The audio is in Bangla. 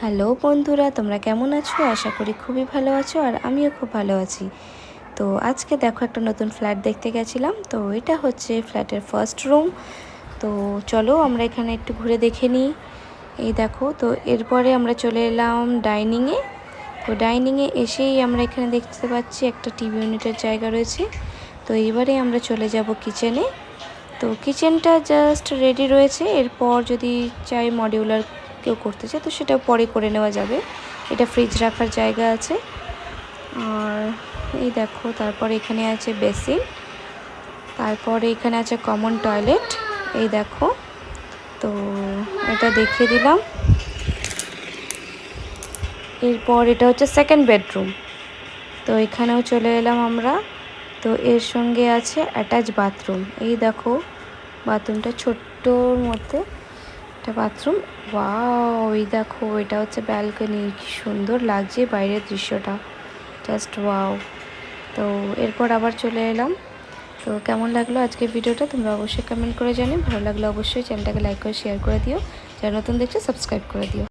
হ্যালো বন্ধুরা, তোমরা কেমন আছো? আশা করি খুবই ভালো আছো আর আমিও খুব ভালো আছি। তো আজকে দেখো একটা নতুন ফ্ল্যাট দেখতে গেছিলাম। তো এটা হচ্ছে ফ্ল্যাটের ফার্স্ট রুম। তো চলো আমরা এখানে একটু ঘুরে দেখে নিই। এই দেখো, তো এরপরে আমরা চলে এলাম ডাইনিংয়ে। তো ডাইনিংয়ে এসেই আমরা এখানে দেখতে পাচ্ছি একটা টিভি ইউনিটের জায়গা রয়েছে। তো এইবারে আমরা চলে যাব কিচেনে। তো কিচেনটা জাস্ট রেডি রয়েছে। এরপর যদি চাই মডিউলার কেউ করতে চায়, তো সেটা পরে করে নেওয়া যাবে। এটা ফ্রিজ রাখার জায়গা আছে। আর এই দেখো, তারপর এখানে আছে বেসিন তারপরে এখানে আছে কমন টয়লেট এই দেখো। তো এটা দেখিয়ে দিলাম। এরপর এটা হচ্ছে সেকেন্ড বেডরুম তো এখানেও চলে এলাম আমরা। তো এর সঙ্গে আছে অ্যাটাচ বাথরুম এই দেখো বাথরুমটা ছোট্টর মধ্যে একটা বাথরুম ওয়াও ওই দেখো, এটা হচ্ছে ব্যালকনি কি সুন্দর লাগছে বাইরের দৃশ্যটা। জাস্ট ওয়াও তো এরপর আবার চলে এলাম। তো কেমন লাগল আজকের ভিডিওটা? তোমরা অবশ্যই কমেন্ট করে জানিও। ভালো লাগলে অবশ্যই চ্যানেলটাকে লাইক করে শেয়ার করে দিও। যারা নতুন দেখছ সাবস্ক্রাইব করে দিও।